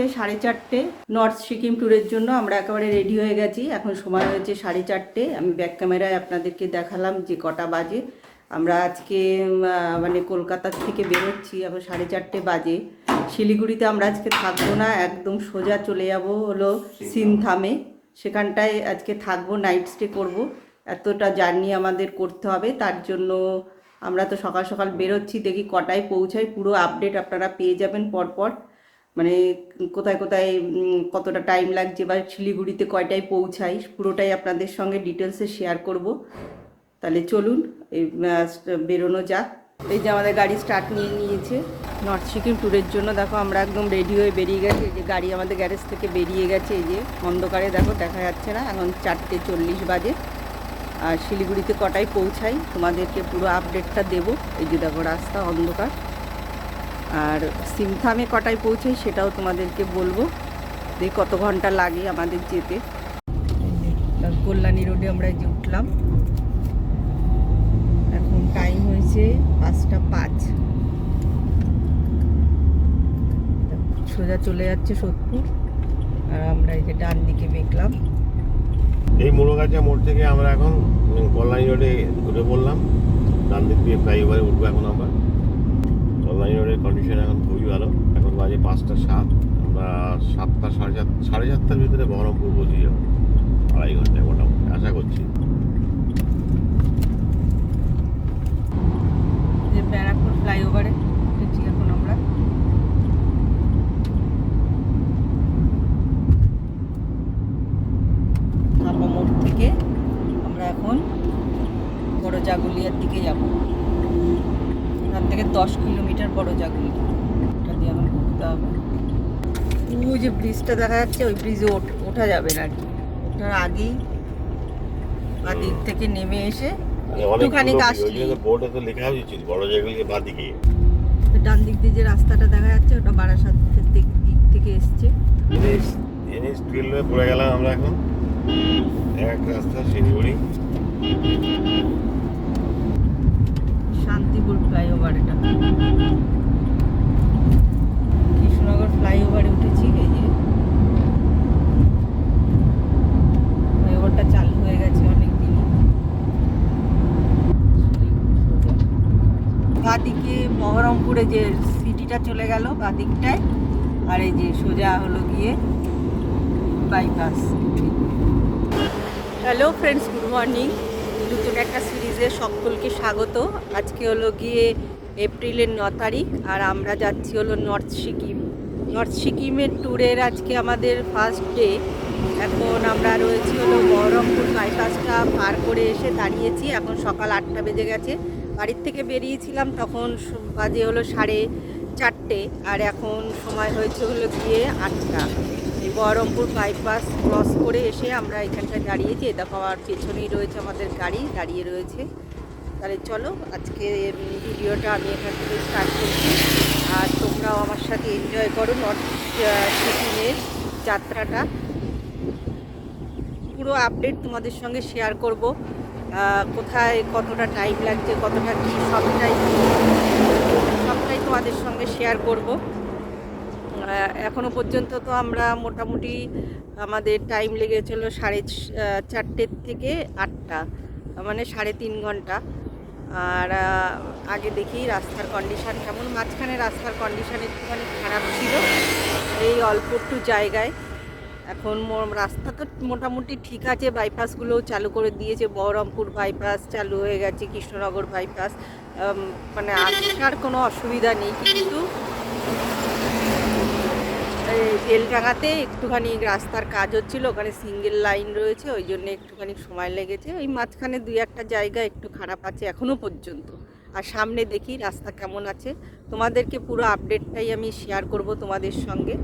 হয়েছে সাড়ে চারটে। নর্থ সিকিম ট্যুরের জন্য আমরা একেবারে রেডি হয়ে গেছি। এখন সময় হয়েছে সাড়ে চারটে। আমি ব্যাক ক্যামেরায় আপনাদেরকে দেখালাম যে কটা বাজে। আমরা আজকে মানে কলকাতা থেকে বেরোচ্ছি। এখন সাড়ে চারটে বাজে। শিলিগুড়িতে আমরা আজকে থাকব না। একদম সোজা চলে যাব হলো সিনথামে সেখানটায় আজকে থাকব নাইট স্টে করব। এতটা জার্নি আমাদের করতে হবে। তার জন্য আমরা তো সকাল সকাল বেরোচ্ছি। দেখি কটায় পৌঁছাই পুরো আপডেট আপনারা পেয়ে যাবেন পরপর। মানে কোথায় কোথায় কতটা টাইম লাগছে বা শিলিগুড়িতে কয়টায় পৌঁছাই, পুরোটাই আপনাদের সঙ্গে ডিটেলসে শেয়ার করব। তাহলে চলুন, এই বেরোনো যাক। এই যে আমাদের গাড়ি স্টার্ট নিয়ে নিয়েছে নর্থ সিকিম ট্যুরের জন্য। দেখো, আমরা একদম রেডি হয়ে বেরিয়ে গেছি। এই যে গাড়ি আমাদের গ্যারেজ থেকে বেরিয়ে গেছে, এই যে অন্ধকারে দেখো, দেখা যাচ্ছে না। এখন চারটে চল্লিশ বাজে। আর শিলিগুড়িতে কটায় পৌঁছাই, তোমাদেরকে পুরো আপডেটটা দেবো। এই যে দেখো, রাস্তা অন্ধকার। আর সিমথামে কটায় পৌঁছাই সেটাও তোমাদেরকে বলব। দেখি কত ঘণ্টা লাগে আমাদের যেতে। কল্যাণী রোডে আমরা যে উঠলাম। এখন টাইম হয়েছে পাঁচটা পাঁচ। সোজা চলে যাচ্ছে সোদপুর। আর আমরা এই যে ডান দিকে বেঁকলাম এই মুরগাছা মোড় থেকে আমরা এখন কল্যাণী রোডে ঘুরে পড়লাম। ডান দিক দিয়ে ফ্লাইওভারে উঠবো এখন আমরা। কল্যাণী রোডের কন্ডিশন এখন খুবই ভালো। এখন বাজে পাঁচটা সাত। আমরা সাতটা, সাড়ে সাত, সাড়ে সাতটার ভিতরে বহরমপুর পৌঁছে যাব। আড়াই ঘন্টায় মোটামুটি, আশা করছি। ফ্লাইওভারে উঠেছি এখন আমরা থাপা মোড় থেকে আমরা এখন বড় জাগুলিয়ার দিকে যাব এখান থেকে দশ কিলোমিটার বড় জাগুলি ওটা দিয়ে এখন ঘুরতে হবে। ওই যে ব্রিজটা দেখা যাচ্ছে ওই ব্রিজে ওঠা যাবে না কি। ওঠার আগেই বা দিক থেকে নেমে এসে একটুখানি আসলি বোর্ডে তো লেখা উচিত বড় জায়গাগুলিকে বাদিকে ডান দিক দিয়ে যে রাস্তাটা দেখা যাচ্ছে ওটা বারাসাত দিক দিক থেকে এসছে। এনএস টুয়েলভে পড়ে গেলাম আমরা এখন। এক রাস্তা শিলিগুড়ি। শান্তিপুর ফ্লাইওভার এটা। কৃষ্ণনগর ফ্লাইওভারে উঠেছি, এই যে। ফ্লাইওভারটা চালু হয়ে গেছে অনেক দিনই বাদিকে বহরমপুরে যে সিটিটা চলে গেল বাদিকটায়, আর এই যে সোজা হলো গিয়ে bypass hello friends good morning নতুন একটা সিরিজে সকলকে স্বাগত। আজকে হলো গিয়ে এপ্রিলের ন তারিখ আর আমরা যাচ্ছি হলো নর্থ সিকিম। নর্থ সিকিমের ট্যুরের আজকে আমাদের ফার্স্ট ডে এখন আমরা রয়েছি হলো বহরমপুর বাইপাসটা পার করে এসে দাঁড়িয়েছি। এখন সকাল আটটা বেজে গেছে। বাড়ির থেকে বেরিয়েছিলাম তখন বাজে হলো সাড়ে চারটে। আর এখন সময় হয়েছে হলো গিয়ে আটটা। এই বহরমপুর বাইপাস ক্রস করে এসে আমরা এখানটায় দাঁড়িয়েছি এটা পাওয়ার পেছনেই রয়েছে আমাদের গাড়ি, দাঁড়িয়ে রয়েছে। তাহলে চলো, আজকে ভিডিওটা আমি এখান থেকে স্টার্ট করছি। আর তোমরাও আমার সাথে এনজয় করো নর্থ সিকিমের যাত্রাটা। পুরো আপডেট তোমাদের সঙ্গে শেয়ার করব। কোথায় কতটা টাইম লাগছে, কতটা কী, সবটাই সবটাই তোমাদের সঙ্গে শেয়ার করব। আহ, এখনও পর্যন্ত তো আমরা মোটামুটি আমাদের টাইম লেগেছিল সাড়ে চারটের থেকে আটটা মানে সাড়ে তিন ঘণ্টা। আর আগে দেখি রাস্তার কন্ডিশান কেমন মাঝখানে রাস্তার কন্ডিশান একটুখানি খারাপ ছিল এই অল্প একটু জায়গায়। এখন রাস্তা তো মোটামুটি ঠিক আছে বাইপাসগুলোও চালু করে দিয়েছে বহরমপুর বাইপাস চালু হয়ে গেছে কৃষ্ণনগর বাইপাস মানে আসার কোনো অসুবিধা নেই কিন্তু এই বেলডাঙাতে একটুখানি রাস্তার কাজ হচ্ছিল, ওখানে সিঙ্গেল লাইন রয়েছে, ওই জন্য একটুখানি সময় লেগেছে। ওই মাঝখানে দুই একটা জায়গা একটু খারাপ আছে এখনও পর্যন্ত। আর সামনে দেখি রাস্তা কেমন আছে। তোমাদেরকে পুরো আপডেটটাই আমি শেয়ার করব তোমাদের সঙ্গে।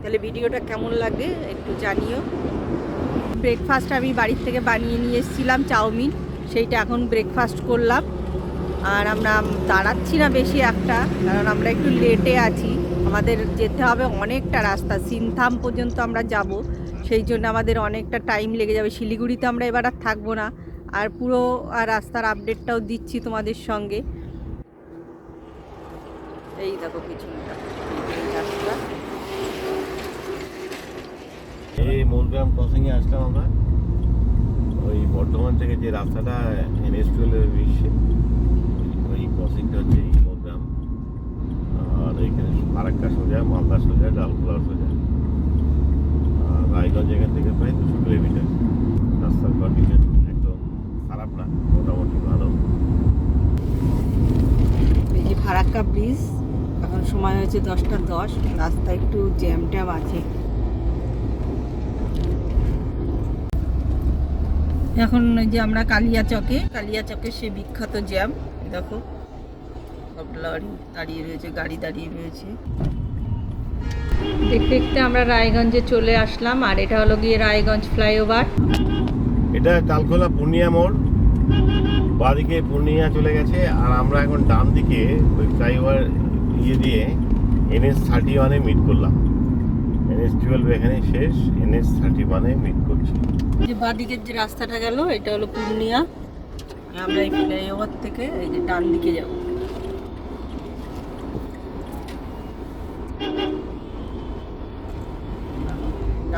তাহলে ভিডিওটা কেমন লাগে একটু জানিও। ব্রেকফাস্ট আমি বাড়ির থেকে বানিয়ে নিয়ে এসেছিলাম, চাউমিন। সেইটা এখন ব্রেকফাস্ট করলাম। আর আমরা দাঁড়াচ্ছি না বেশি একটা, কারণ আমরা একটু লেটে আছি। আমাদের যেতে হবে অনেকটা রাস্তা। সিনথাম পর্যন্ত আমরা যাব, সেই জন্য আমাদের অনেকটা টাইম লেগে যাবে। শিলিগুড়িতে আমরা এবার আর থাকব না। আর পুরো, আর রাস্তার আপডেটটাও দিচ্ছি তোমাদের সঙ্গে। এই দেখো পিছনটা। রাস্তা এই মোরগ্রাম ক্রসিংয়ে আসলাম আমরা। ওই বর্ধমান থেকে যে রাস্তাটা এনএস টুয়েলভে মিশছে ওই ক্রসিংটা হচ্ছে এই মোরগ্রাম আর এখানে ফারাক্কা সোজা, মালদা সোজা ডালখোলা সোজা। আর রায়গঞ্জ এখান থেকে প্রায় দুশো কিলোমিটার। রাস্তার কন্ডিশন একদম খারাপ না, মোটামুটি ভালো। এই যে ফারাক্কা ব্রিজ এখন সময় হয়েছে দশটা দশ, রাস্তা একটু জ্যাম ট্যাম আছে। এখন যে আমরা কালিয়া চকে কালিয়া চকে সে বিখ্যাত জ্যাম দেখো। সব লরি দাঁড়িয়ে রয়েছে গাড়ি দাঁড়িয়ে রয়েছে। দেখতে দেখতে আমরা রায়গঞ্জে চলে আসলাম আর এটা হলো গিয়ে রায়গঞ্জ ফ্লাইওভার। এটা ডালখোলা পূর্ণিয়া মোড় বাদিকে পূর্ণিয়া চলে গেছে আর আমরা এখন ডান দিকে ওই ফ্লাইওভার ইয়ে দিয়ে এনএস থার্টি ওয়ানে মিট করলাম। এনএস টুয়েলভ এখানে শেষ এনএস থার্টি ওয়ানে মিট করছি। যে বাঁদিকের যে রাস্তাটা গেল এটা হলো পূর্ণিয়া। আমরা এই ফ্লাইওভার থেকে এই যে ডান দিকে যাব।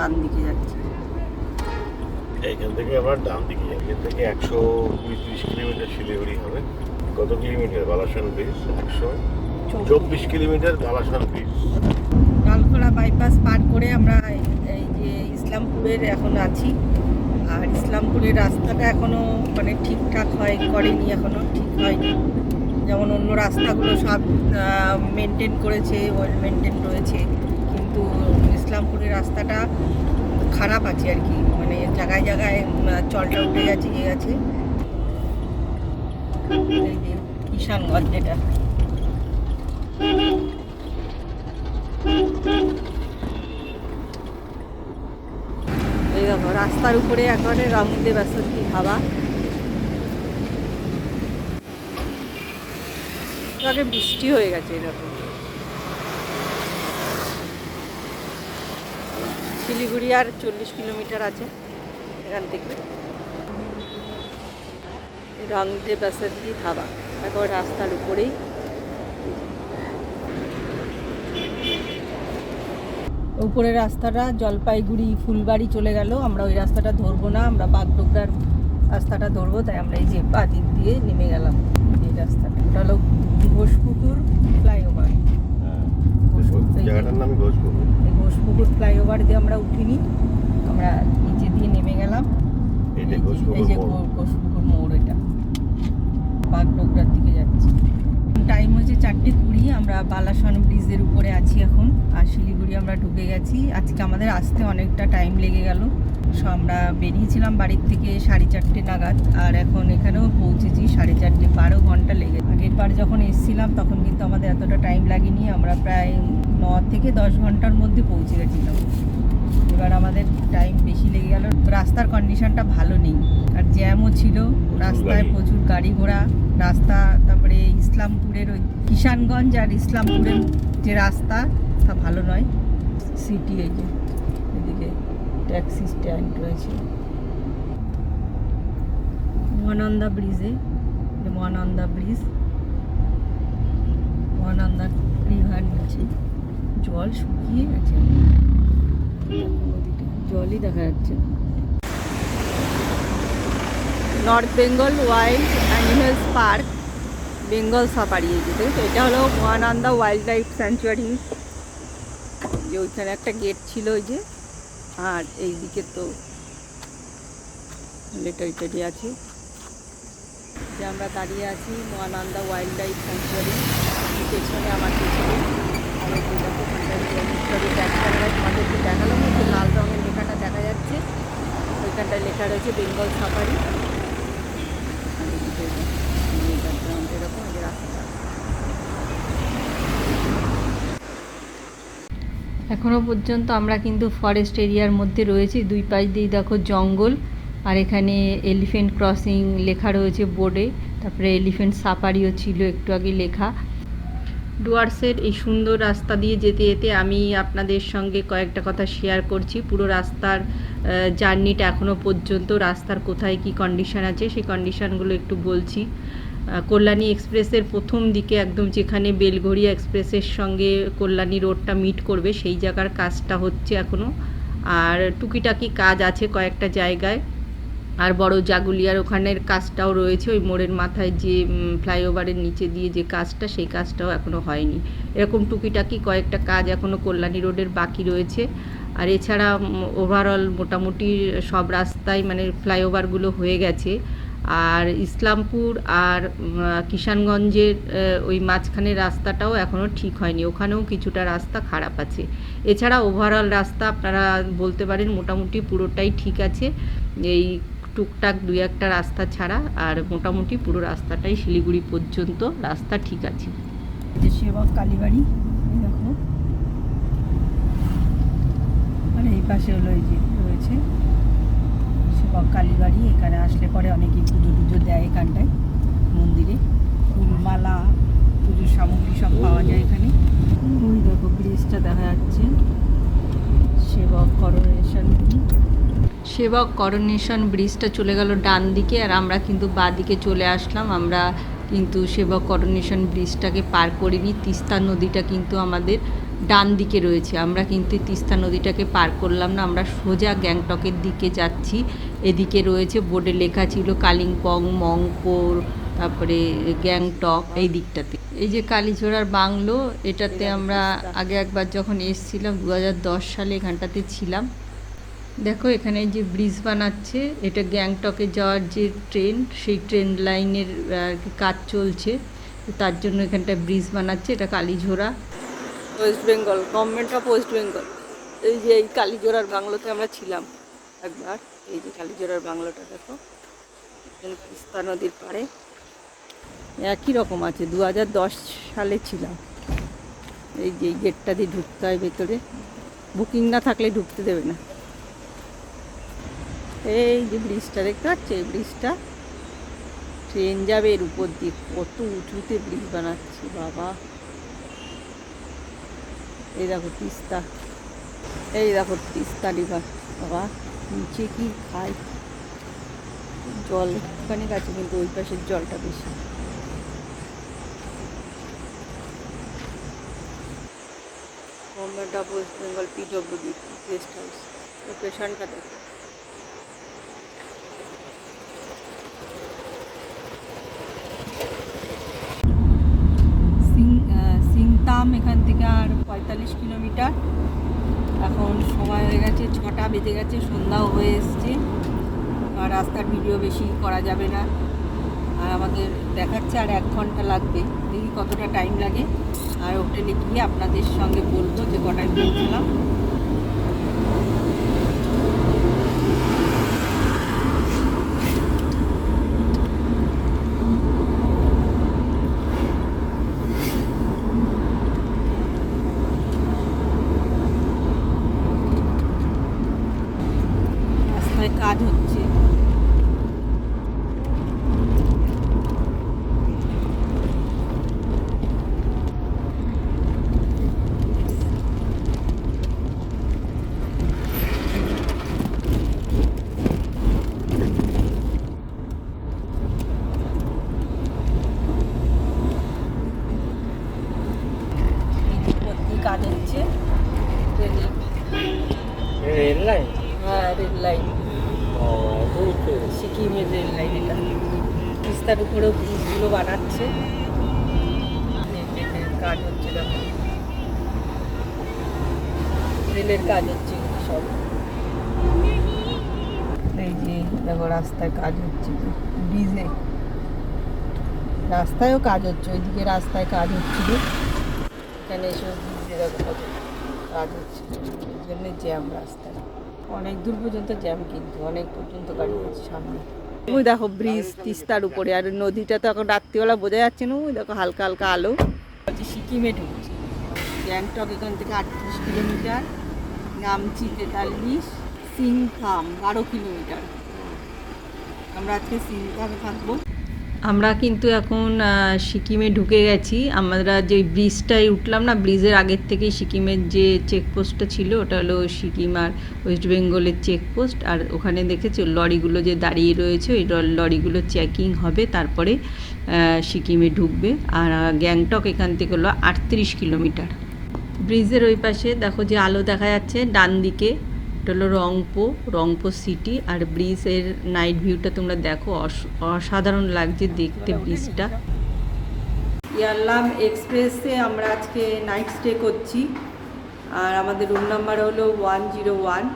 ডান দিকে যাচ্ছে। এইখান থেকে আবার ডান দিকে এখান থেকে একশো কুড়ি তিরিশ কিলোমিটার শিলিগুড়ি হবে। কত কিলোমিটার? বালাসন ব্রিজ একশো চব্বিশ। Kilometre Balason bridge. Dalkhola bypass পার করে আমরা এই- যে ইসলামপুরের এখন আছি। আর ইসলামপুরের রাস্তাটা এখনও মানে ঠিকঠাক হয় করেনি এখনও ঠিক হয়নি। যেমন অন্য রাস্তাগুলো সব মেনটেন করেছে ওয়েল মেনটেন রয়েছে। কিন্তু ইসলামপুরের রাস্তাটা খারাপ আছে আর কি। মানে জায়গায় জায়গায় চলটা উঠে গেছে ইয়ে এই কিষানগঞ্জ যেটা। রাস্তার উপরে একবারে রঙদে বাসন্তী আগে বৃষ্টি হয়ে গেছে এরকম। শিলিগুড়ি আর চল্লিশ কিলোমিটার আছে এখান থেকে। রঙদে বাসন্তী ধাবা? একবার রাস্তার উপরেই। উপরের রাস্তাটা জলপাইগুড়ি ফুলবাড়ি চলে গেল। আমরা ওই রাস্তাটা ধরবো না, আমরা বাগডোগরার রাস্তাটা ধরবো, তাই আমরা এই যে বাদিক দিয়ে নেমে গেলাম। এই রাস্তাটা। ওটা হলো ঘোষপুকুর ফ্লাইওভার। জায়গাটার নাম ফ্লাইওভার দিয়ে আমরা উঠিনি। আমরা নিচে দিয়ে নেমে গেলাম। এই যে ঘোষপুকুর মোড়। এটা। বাগডোগরার দিকে যাচ্ছি। টাইম হচ্ছে চারটে কুড়ি আমরা বালাসন ব্রিজের উপরে আছি এখন। আর শিলিগুড়ি আমরা ঢুকে গেছি। আজকে আমাদের আসতে অনেকটা টাইম লেগে গেল। সো আমরা বেরিয়েছিলাম বাড়ির থেকে সাড়ে চারটে নাগাদ। আর এখন এখানেও পৌঁছেছি সাড়ে চারটে বারো ঘণ্টা লেগে আগের বার যখন এসেছিলাম তখন কিন্তু আমাদের এতটা টাইম লাগেনি। আমরা প্রায় ন থেকে দশ ঘণ্টার মধ্যে পৌঁছে গেছিলাম। এবার আমাদের টাইম বেশি লেগে গেল। রাস্তার কন্ডিশনটা ভালো নেই। আর জ্যামও ছিল। রাস্তায় প্রচুর গাড়ি ঘোড়া। রাস্তা তারপরে ইসলামপুরের ওই কিষানগঞ্জ আর ইসলামপুরের যে রাস্তা তা ভালো নয়। সিটি এই যে এদিকে ট্যাক্সি স্ট্যান্ড রয়েছে। মহানন্দা ব্রিজে মহানন্দা ব্রিজ মহানন্দা রিভার নিচে। জল শুকিয়ে গেছে। জলই দেখা যাচ্ছে North Bengal wild animals park Bengal safari যেতে তো এটা হলো মহানন্দা ওয়াইল্ড লাইফ স্যাঞ্চুয়ারি যে ওইখানে একটা গেট ছিল ওই যে। আর এই দিকে তো লেটারি টেটারি আছে। যে আমরা দাঁড়িয়ে আছি মহানন্দা ওয়াইল্ড লাইফ স্যাঞ্চুয়ারি পেছনে আমার পেছনে। আর এই যে দেখো ওখানটায় ব্যাক ক্যামেরায় তোমাদেরকে লাল রঙের লেখাটা দেখা যাচ্ছে ওইখানটায় লেখা রয়েছে বেঙ্গল সাফারি এরকম এখনও পর্যন্ত আমরা কিন্তু ফরেস্ট এরিয়ার মধ্যে রয়েছি। দুই পাশ দিয়ে দেখো জঙ্গল, আর এখানে এলিফেন্ট ক্রসিং লেখা রয়েছে বোর্ডে তারপরে এলিফেন্ট সাফারিও ছিল একটু আগে লেখা। ডুয়ার্সের এই সুন্দর রাস্তা দিয়ে যেতে যেতে আমি আপনাদের সঙ্গে কয়েকটা কথা শেয়ার করছি। পুরো রাস্তার জার্নিটা এখনও পর্যন্ত রাস্তার কোথায় কি কন্ডিশন আছে, সেই কন্ডিশনগুলো একটু বলছি। কল্যাণী এক্সপ্রেসের প্রথম দিকে একদম যেখানে বেলঘড়িয়া এক্সপ্রেসের সঙ্গে কল্যাণী রোডটা মিট করবে, সেই জায়গার কাজটা হচ্ছে এখনও আর টুকিটাকি কাজ আছে কয়েকটা জায়গায়। আর বড় জাগুলিয়ার ওখানের কাজটাও রয়েছে, ওই মোড়ের মাথায় যে ফ্লাইওভারের নিচে দিয়ে যে কাজটা, সেই কাজটাও এখনও হয়নি। এরকম টুকিটাকি কয়েকটা কাজ এখনও কল্যাণী রোডের বাকি রয়েছে। আর এছাড়া ওভারঅল মোটামুটি সব রাস্তায় মানে ফ্লাইওভারগুলো হয়ে গেছে। আর ইসলামপুর আর কিষানগঞ্জের ওই মাঝখানের রাস্তাটাও এখনও ঠিক হয়নি। ওখানেও কিছুটা রাস্তা খারাপ আছে। এছাড়া ওভারঅল রাস্তা আপনারা বলতে পারেন মোটামুটি পুরোটাই ঠিক আছে। এই টুকটাক দুই একটা রাস্তা ছাড়া, আর মোটামুটি পুরো রাস্তাটাই শিলিগুড়ি পর্যন্ত, রাস্তা ঠিক আছে। যে সেবক কালীবাড়ি দেখো। আর এই পাশে হলো এই যে রয়েছে সেবক কালীবাড়ি, এখানে আসলে পরে অনেকেই পুজো টুজো দেয় এখানটায়, মন্দিরে। ফুলমালা, পুজোর সামগ্রী সব পাওয়া যায় এখানে। ওই দেখো ব্রিজটা দেখা যাচ্ছে। সেবক করোনেশন। সেবক করোনেশন ব্রিজটা চলে গেল ডান দিকে, আর আমরা কিন্তু বাঁ দিকে চলে আসলাম। আমরা কিন্তু সেবক করোনেশন ব্রিজটাকে পার করিনি, তিস্তা নদীটা কিন্তু আমাদের ডান দিকে রয়েছে। আমরা কিন্তু তিস্তা নদীটাকে পার করলাম না, আমরা সোজা গ্যাংটকের দিকে যাচ্ছি। এদিকে রয়েছে বোর্ডে লেখা ছিল কালিম্পং মংপোর তারপরে গ্যাংটক, এই দিকটাতে। এই যে কালীঝোড়ার বাংলো, এটাতে আমরা আগে একবার যখন এসেছিলাম দু সালে এখানটাতে ছিলাম। দেখো, এখানে যে ব্রিজ বানাচ্ছে, এটা গ্যাংটকে যাওয়ার যে ট্রেন, সেই ট্রেন লাইনের কাজ চলছে। তার জন্য এখানটা ব্রিজ বানাচ্ছে, এটা Kalijhora. West Bengal government of West Bengal এই যে এই কালীঝোড়ার বাংলোতে আমরা ছিলাম একবার, এই যে কালীঝোড়ার বাংলোটা দেখো। তিস্তা নদীর পাড়ে। একই রকম আছে দু হাজার দশ সালে ছিলাম। এই যে গেটটা দিয়ে ঢুকতে হয় ভেতরে। বুকিং না থাকলে ঢুকতে দেবে না। এই যে ব্রিজটা দেখতে পাচ্ছ? এই ব্রিজটা ট্রেন যাবে এর উপর দিয়ে। কত উঁচুতে ব্রিজ বানাচ্ছে, বাবা। এই দেখো তিস্তা। এই দেখো তিস্তা রিভার বাবা, নিচে কি খায়? জল একটুখানি আছে কিন্তু ওই পাশের জলটা বেশি। Government of West Bengal PWD guest house লোকেশনটা দেখো সিং আহ, সিংতাম এখান থেকে আর পঁয়তাল্লিশ কিলোমিটার। এখন সময় হয়ে গেছে, ছটা বেজে গেছে, সন্ধ্যাও হয়ে এসছে। আর রাস্তার ভিডিও বেশি করা যাবে না। আর আমাদের দেখাচ্ছে আর এক ঘণ্টা লাগবে। দেখি কতটা টাইম লাগে। আর হোটেলে গিয়ে আপনাদের সঙ্গে বলব যে কটায় পৌঁছলাম রাস্তায় কাজ হচ্ছে এই কাজ হচ্ছে রেলের রেল লাইন হ্যাঁ রেল লাইন সিকিমের রেল লাইন এটা তিস্তার উপরেও ব্রিজগুলো বানাচ্ছে রেলের কাজ হচ্ছে দেখো রেলের কাজ হচ্ছে সব। এই যে দেখো রাস্তায় কাজ হচ্ছে ব্রিজে রাস্তায়ও কাজ হচ্ছে ওইদিকে রাস্তায় কাজ হচ্ছিল এখানে এসে ব্রিজে দেখো কত কাজ হচ্ছে। এর জন্য জ্যাম রাস্তায় অনেক দূর পর্যন্ত জ্যাম কিন্তু অনেক পর্যন্ত গাড়ি হচ্ছে সামনে। ওই দেখো ব্রিজ তিস্তার উপরে আর নদীটা তো এখন রাত্রিবেলা বোঝা যাচ্ছে না ওই দেখো হালকা হালকা আলো। সিকিমে ঢুকছে। গ্যাংটক এখান থেকে আটত্রিশ কিলোমিটার। নামচি তেতাল্লিশ সিংথাম বারো কিলোমিটার। আমরা আজকে সিংথামে থাকব। আমরা কিন্তু এখন সিকিমে ঢুকে গেছি। আমরা যে ব্রিজটায় উঠলাম না, ব্রিজের আগের থেকেই সিকিমের যে চেকপোস্টটা ছিল, ওটা হলো সিকিম আর ওয়েস্ট বেঙ্গলের চেকপোস্ট আর ওখানে দেখেছ, লরিগুলো যে দাঁড়িয়ে রয়েছে, ওই লরিগুলো চেকিং হবে, তারপরে সিকিমে ঢুকবে। আর গ্যাংটক এখান থেকে হলো আটত্রিশ কিলোমিটার। ব্রিজের ওই পাশে দেখো যে আলো দেখা যাচ্ছে, ডান দিকে। এটা হলো রংপো রংপো সিটি আর ব্রিজের নাইট ভিউটা তোমরা দেখো, অস- অসাধারণ লাগছে দেখতে ব্রিজটা। ইয়ারলাম এক্সপ্রেসে আমরা আজকে নাইট স্টে করছি। আর আমাদের রুম নাম্বার হলো ওয়ান জিরো ওয়ান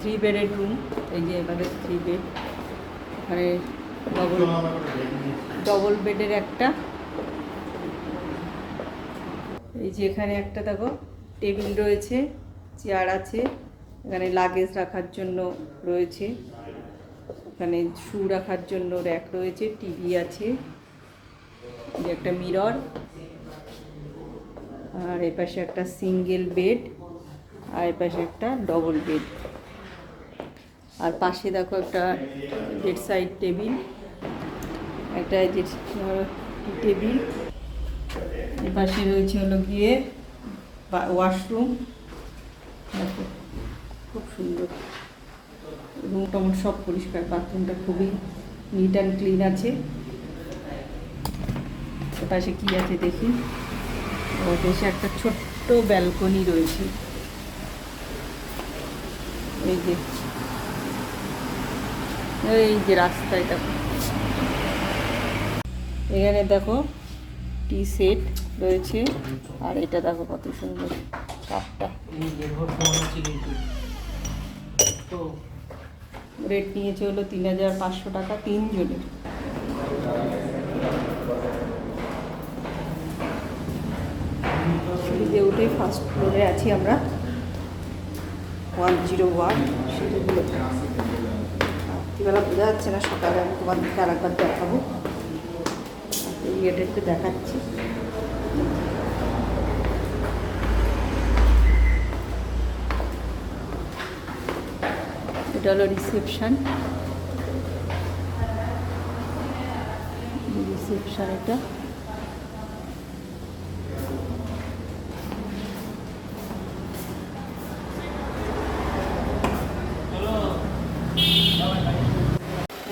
থ্রি বেডের রুম এই যে এবারে থ্রি বেড এখানে ডবল ডবল বেডের একটা। এই যে এখানে একটা দেখো টেবিল রয়েছে, চেয়ার আছে, এখানে লাগেজ রাখার জন্য রয়েছে, এখানে শু রাখার জন্য র্যাক রয়েছে টিভি আছে একটা মিরর আর এ পাশে একটা সিঙ্গেল বেড আর এ পাশে একটা ডবল বেড আর পাশে দেখো একটা বেড সাইড টেবিল একটা যে টেবিল এ পাশে রয়েছে হলো গিয়ে ওয়াশরুম। দেখো, খুব সুন্দর। রুম টমন সব পরিষ্কার, বাথরুমটা খুবই নিট অ্যান্ড ক্লিন আছে। এ পাশে কী আছে দেখি? ও দেশে একটা ছোট্ট ব্যালকনি রয়েছে। এই যে এই যে রাস্তায় দেখো। এখানে দেখো টি সেট রয়েছে। আর এটা দেখো কত সুন্দর কাপটা। রেট নিয়েছে হলো তিন হাজার পাঁচশো টাকা তিনজনের। সিঁড়িতে উঠে ফার্স্ট ফ্লোরে আছি আমরা। ওয়ান জিরো ওয়ান সিঁড়িগুলো রাত্রিবেলা বোঝা যাচ্ছে না, সকালে আমি তোমাদেরকে আর একবার দেখাবো। এই এটা একটু দেখাচ্ছি। এটা হলো রিসেপশান রিসেপশান এটা।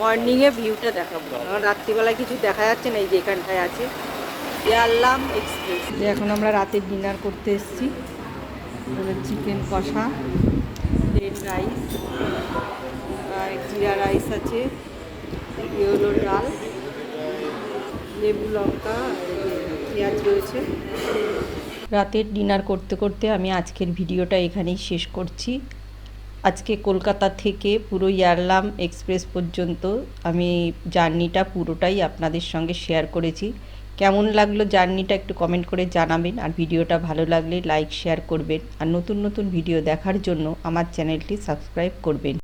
মর্নিংয়ে ভিউটা দেখাবো। কারণ রাত্রিবেলায় কিছু দেখা যাচ্ছে না, এই যে এখানটায় আছে। ইয়ারলাম এক্সপ্রেস। এখন আমরা রাতের ডিনার করতে এসেছি। চিকেন কষা রেড রাইস জিরা রাইস আছে এ ডাল, লেবু লঙ্কা পেঁয়াজ রয়েছে। রাতের ডিনার করতে করতে আমি আজকের ভিডিওটা এখানেই শেষ করছি। আজকে কলকাতা থেকে পুরো ইয়ারলাম এক্সপ্রেস পর্যন্ত আমি জার্নিটা পুরোটাই আপনাদের সঙ্গে শেয়ার করেছি। কেমন লাগল জার্নিটা একটু কমেন্ট করে জানাবেন। আর ভিডিওটা ভালো লাগলে লাইক শেয়ার করবেন। আর নতুন নতুন ভিডিও দেখার জন্য আমার চ্যানেলটি সাবস্ক্রাইব করবেন।